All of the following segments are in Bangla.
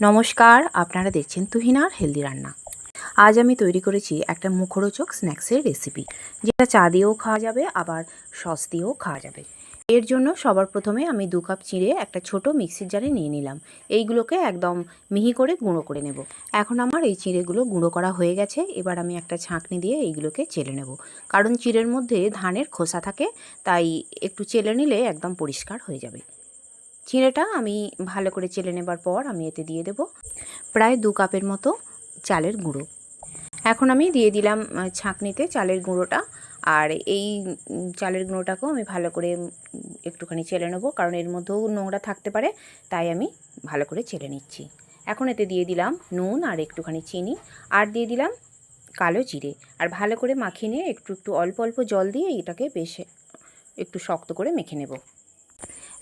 নমস্কার, আপনারা দেখছেন তুহিনার হেলদি রান্না। আজ আমি তৈরি করেছি একটা মুখরোচক স্ন্যাক্সের রেসিপি, যেটা চা দিয়েও খাওয়া যাবে, আবার সস দিয়েও খাওয়া যাবে। এর জন্য সবার প্রথমে আমি দু কাপ চিঁড়ে একটা ছোট মিক্সির জারে নিয়ে নিলাম। এইগুলোকে একদম মিহি করে গুঁড়ো করে নেব। এখন আমার এই চিঁড়েগুলো গুঁড়ো করা হয়ে গেছে, এবার আমি একটা ছাঁকনি দিয়ে এইগুলোকে চেলে নেব। কারণ চিঁড়ের মধ্যে ধানের খোসা থাকে, তাই একটু চেলে নিলে একদম পরিষ্কার হয়ে যাবে। চিঁড়েটা আমি ভালো করে চেলে নেবার পর আমি এতে দিয়ে দেব প্রায় দু কাপের মতো চালের গুঁড়ো। এখন আমি দিয়ে দিলাম ছাঁকনিতে চালের গুঁড়োটা। আর এই চালের গুঁড়োটাকেও আমি ভালো করে একটুখানি চেলে নেব, কারণ এর মধ্যেও নোংরা থাকতে পারে, তাই আমি ভালো করে চেলে নিচ্ছি। এখন এতে দিয়ে দিলাম নুন আর একটুখানি চিনি, আর দিয়ে দিলাম কালো জিরে। আর ভালো করে মাখিয়ে নিয়ে একটু একটু অল্প অল্প জল দিয়ে এটাকে বেশ একটু শক্ত করে মেখে নেব।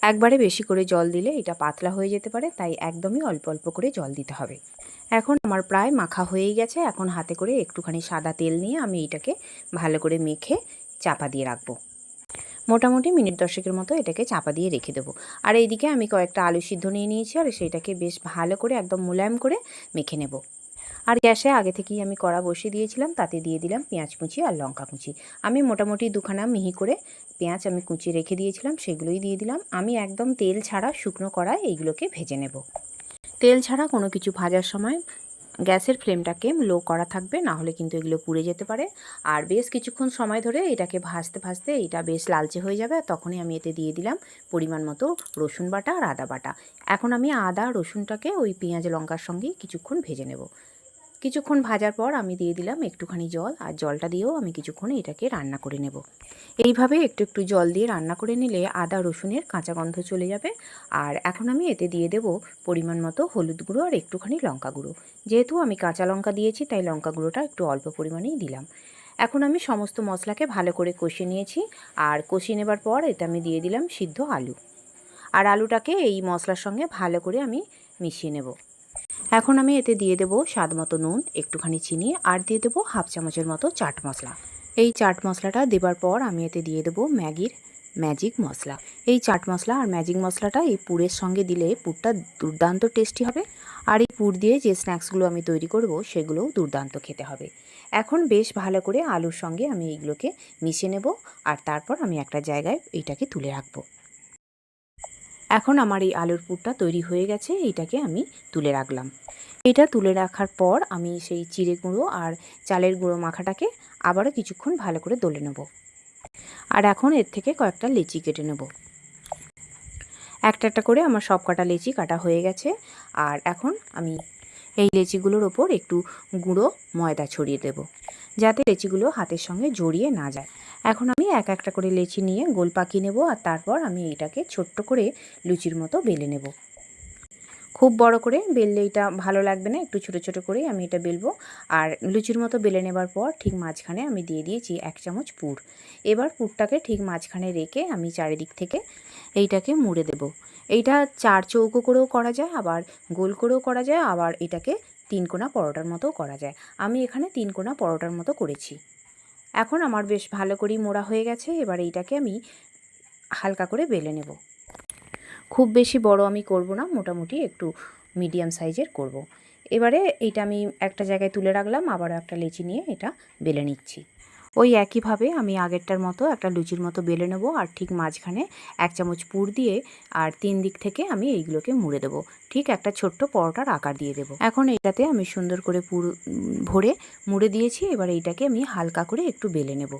একবারে বেশি করে জল দিলে এটা পাতলা হয়ে যেতে পারে, তাই একদমই অল্প অল্প করে জল দিতে হবে। এখন আমার প্রায় মাখা হয়েই গেছে, এখন হাতে করে একটুখানি সাদা তেল নিয়ে আমি এটাকে ভালো করে মেখে চাপা দিয়ে রাখব। মোটামুটি মিনিট দশেকের মতো এটাকে চাপা দিয়ে রেখে দেবো। আর এইদিকে আমি কয়েকটা আলু সিদ্ধ নিয়ে নিয়েছি, আর সেইটাকে বেশ ভালো করে একদম মোলায়েম করে মেখে নেব। আর গ্যাসে আগে থেকেই আমি কড়া বসিয়ে দিয়েছিলাম, তাতে দিয়ে দিলাম পেঁয়াজ কুচি আর লঙ্কা কুচি। আমি মোটামুটি দুখানা মিহি করে পেঁয়াজ আমি কুচি রেখে দিয়েছিলাম, সেগুলোই দিয়ে দিলাম। আমি একদম তেল ছাড়া শুকনো কড়ায় এইগুলোকে ভেজে নেব। তেল ছাড়া কোনো কিছু ভাজার সময় গ্যাসের ফ্লেমটাকে লো করা থাকবে, না হলে কিন্তু এগুলো পুড়ে যেতে পারে। আর বেশ কিছুক্ষণ সময় ধরে এটাকে ভাজতে ভাজতে এটা বেশ লালচে হয়ে যাবে তখনই আমি এতে দিয়ে দিলাম পরিমাণ মতো রসুন বাটা আর আদা বাটা। এখন আমি আদা রসুনটাকে ওই পেঁয়াজ লঙ্কার সঙ্গেই কিছুক্ষণ ভেজে নেব। কিছুক্ষণ ভাজার পর আমি দিয়ে দিলাম একটুখানি জল, আর জলটা দিয়েও আমি কিছুক্ষণ এটাকে রান্না করে নেব। এইভাবে একটু একটু জল দিয়ে রান্না করে নিলে আদা, রসুনের কাঁচা গন্ধ চলে যাবে। আর এখন আমি এতে দিয়ে দেব পরিমাণ মতো হলুদ গুঁড়ো আর একটুখানি লঙ্কা গুঁড়ো। যেহেতু আমি কাঁচা লঙ্কা দিয়েছি, তাই লঙ্কা গুঁড়োটা একটু অল্প পরিমাণেই দিলাম। এখন আমি সমস্ত মশলাকে ভালো করে কষিয়ে নিয়েছি, আর কষিয়ে নেবার পর এতে আমি দিয়ে দিলাম সিদ্ধ আলু। আর আলুটাকে এই মশলার সঙ্গে ভালো করে আমি মিশিয়ে নেব। এখন আমি এতে দিয়ে দেবো স্বাদ মতো নুন, একটুখানি চিনি আর দিয়ে দেবো হাফ চামচের মতো চাট মশলা। এই চাট মশলাটা দেবার পর আমি এতে দিয়ে দেবো ম্যাগির ম্যাজিক মশলা। এই চাট মশলা আর ম্যাজিক মশলাটা এই পুরের সঙ্গে দিলে পুরটা দুর্দান্ত টেস্টি হবে আর এই পুর দিয়ে যে স্ন্যাক্সগুলো আমি তৈরি করব সেগুলোও দুর্দান্ত খেতে হবে। এখন বেশ ভালো করে আলুর সঙ্গে আমি এইগুলোকে মিশিয়ে নেব আর তারপর আমি একটা জায়গায় এইটাকে তুলে রাখব। এখন আমার এই আলুর পুরটা তৈরি হয়ে গেছে, এইটাকে আমি তুলে রাখলাম। এটা তুলে রাখার পর আমি সেই চিড়ে গুঁড়ো আর চালের গুঁড়ো মাখাটাকে আবারও কিছুক্ষণ ভালো করে দলে নেব। আর এখন এর থেকে কয়েকটা লেচি কেটে নেব। একটা একটা করে আমার সব কাটা লেচি কাটা হয়ে গেছে, আর এখন আমি এই লেচিগুলোর ওপর একটু গুঁড়ো ময়দা ছড়িয়ে দেব। যাতে লেচিগুলো হাতের সঙ্গে জড়িয়ে না যায়। এখন আমি এক একটা করে লেচি নিয়ে গোল পাকিয়ে নেব আর তারপর আমি এটাকে ছোট্ট করে লুচির মতো বেলে নেব। খুব বড় করে বেললে এটা ভালো লাগবে না, একটু ছোটো ছোটো করেই আমি এটা বেলবো। আর লুচির মতো বেলে নেবার পর ঠিক মাঝখানে আমি দিয়ে দিয়েছি এক চামচ পুর। এবার পুরটাকে ঠিক মাঝখানে রেখে আমি চারিদিক থেকে এইটাকে মুড়ে দেব। এইটা চার চৌকো করেও করা যায়, আবার গোল করেও করা যায়, আবার এটাকে তিন কোনা পরোটার মতো করা যায়। আমি এখানে তিন কোনা পরোটার মতো করেছি। এখন আমার বেশ ভালো করেই মোড়া হয়ে গেছে, এবার এইটাকে আমি হালকা করে বেলে নেব। খুব বেশি বড় আমি করব না, মোটামুটি একটু মিডিয়াম সাইজের করব। এবারে এটা আমি একটা জায়গায় তুলে রাখলাম আবার একটা লেচি নিয়ে এটা বেলে নিচ্ছি। ওই একইভাবে আমি আগেরটার মতো একটা লুচির মতো বেলে নেব আর ঠিক মাঝখানে এক চামচ পুর দিয়ে আর তিন দিক থেকে আমি এইগুলোকে মুড়ে দেবো। ঠিক একটা ছোট্ট পরোটার আকার দিয়ে দেবো। এখন এটাতে আমি সুন্দর করে পুর ভরে মুড়ে দিয়েছি। এবার এইটাকে আমি হালকা করে একটু বেলে নেব।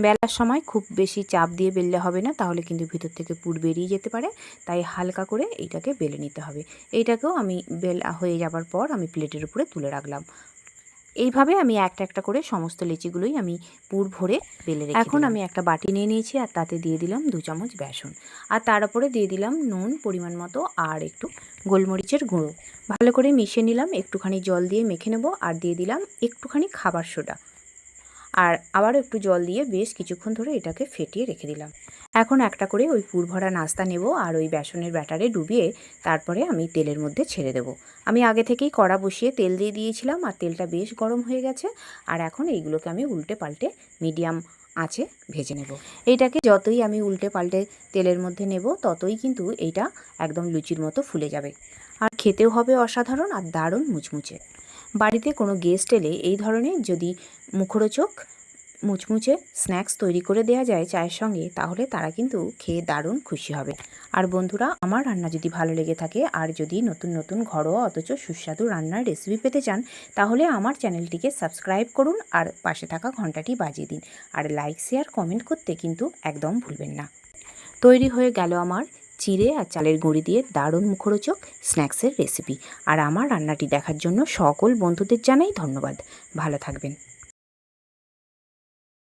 বেলার সময় খুব বেশি চাপ দিয়ে বেললে হবে না, তাহলে কিন্তু ভিতর থেকে পুর বেরিয়ে যেতে পারে। তাই হালকা করে এইটাকে বেলে নিতে হবে। এইটাকেও আমি বেলা হয়ে যাবার পর আমি প্লেটের উপরে তুলে রাখলাম। এইভাবে আমি একটা একটা করে সমস্ত লিচিগুলোই আমি পুর ভরে বেলে রেখে এখন আমি একটা বাটি নিয়ে নিয়েছি আর তাতে দিয়ে দিলাম দু চামচ বেসন। আর তার উপরে দিয়ে দিলাম নুন পরিমাণ মতো আর একটু গোলমরিচের গুঁড়ো। ভালো করে মিশিয়ে নিলাম একটুখানি জল দিয়ে মেখে নেব আর দিয়ে দিলাম একটুখানি খাবার সোডা। আর আবারও একটু জল দিয়ে বেশ কিছুক্ষণ ধরে এটাকে ফেটিয়ে রেখে দিলাম। এখন একটা করে ওই পুর ভরা নাস্তা নেব আর ওই বেসনের ব্যাটারে ডুবিয়ে তারপরে আমি তেলের মধ্যে ছেড়ে দেব। আমি আগে থেকেই কড়া বসিয়ে তেল দিয়ে দিয়েছিলাম আর তেলটা বেশ গরম হয়ে গেছে আর এখন এইগুলোকে আমি উল্টে পাল্টে মিডিয়াম আঁচে ভেজে নেব। এইটাকে যতই আমি উল্টে পাল্টে তেলের মধ্যে নেব ততই কিন্তু এইটা একদম লুচির মতো ফুলে যাবে। আর খেতেও হবে অসাধারণ আর দারুণ মুচমুচে। বাড়িতে কোনো গেস্ট এলে এই ধরনের যদি মুখরোচক, মুচমুচে স্ন্যাক্স তৈরি করে দেওয়া যায় চায়ের সঙ্গে, তাহলে তারা কিন্তু খেয়ে দারুণ খুশি হবে। আর বন্ধুরা, আমার রান্না যদি ভালো লেগে থাকে, আর যদি নতুন নতুন ঘরোয়া অথচ সুস্বাদু রান্নার রেসিপি পেতে চান, তাহলে আমার চ্যানেলটিকে সাবস্ক্রাইব করুন আর পাশে থাকা ঘন্টাটি বাজিয়ে দিন। আর লাইক শেয়ার কমেন্ট করতে কিন্তু একদম ভুলবেন না। তৈরি হয়ে গেল আমার চিড়ে আর চালের গুঁড়ি দিয়ে দারুণ মুখরোচক স্ন্যাক্সের রেসিপি। আর আমার রান্নাটি দেখার জন্য সকল বন্ধুদের জানাই ধন্যবাদ। ভালো থাকবেন।